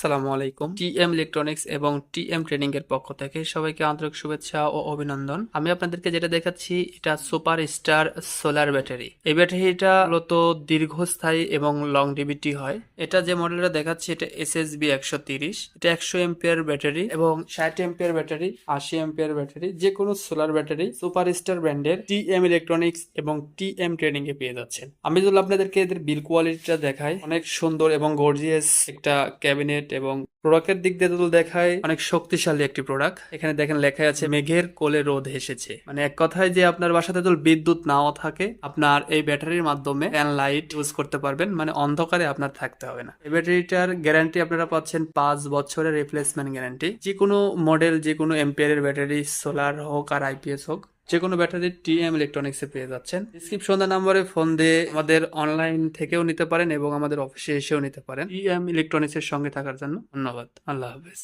সালামু আলাইকুম। T M electronics এবং টি এম ট্রেনিং এর পক্ষ থেকে সবাইকে আন্তরিক শুভেচ্ছা ও অভিনন্দন। আমি আপনাদেরকে যেটা দেখাচ্ছি, এটা সুপার স্টার সোলার ব্যাটারি। এই ব্যাটারিটা মূলত দীর্ঘস্থায়ী এবং লং ডিভিটি হয়। এটা যে মডেলটা দেখাচ্ছি, এটা এস এস বি একশো তিরিশ। এটা একশো এমপিয়ার ব্যাটারি এবং ষাট এমপিয়ার ব্যাটারি, আশি এমপিয়ার ব্যাটারি যে কোনো সোলার ব্যাটারি সুপার স্টার ব্র্যান্ডের টি এম ইলেকট্রনিক্স এবং টি এম ট্রেনিং এ পেয়ে যাচ্ছেন। আমি যদি আপনাদেরকে এদের বিল কোয়ালিটিটা দেখাই, অনেক সুন্দর এবং গর্জিয়াস একটা ক্যাবিনেট এবং প্রোডাক্টের দিক দিয়ে যদি দেখায় অনেক শক্তিশালী একটি প্রোডাক্ট এখানে দেখেন লেখা আছে, মেঘের কোলে রোদ এসেছে। মানে এক কথায় যে আপনার বাসাতে যদি বিদ্যুৎ নাও থাকে, আপনার এই ব্যাটারির মাধ্যমে ফ্যান লাইট ইউজ করতে পারবেন মানে অন্ধকারে আপনার থাকতে হবে না। এই ব্যাটারিটার গ্যারান্টি আপনারা পাচ্ছেন পাঁচ বছরের রিপ্লেসমেন্ট গ্যারান্টি যে কোনো মডেল যে কোনো এম্পিয়ারের ব্যাটারি সোলার হোক আর আইপিএস হোক যে কোনো ব্যাটারি টিএম ইলেকট্রনিক্সে পেয়ে যাচ্ছেন। ডিসক্রিপশন নাম্বারে ফোন দিয়ে আমাদের অনলাইন থেকেও নিতে পারেন এবং আমাদের অফিসে এসেও নিতে পারেন। টি টিএম ইলেকট্রনিক্সের সঙ্গে থাকার জন্য ধন্যবাদ। আল্লাহ হাফেজ।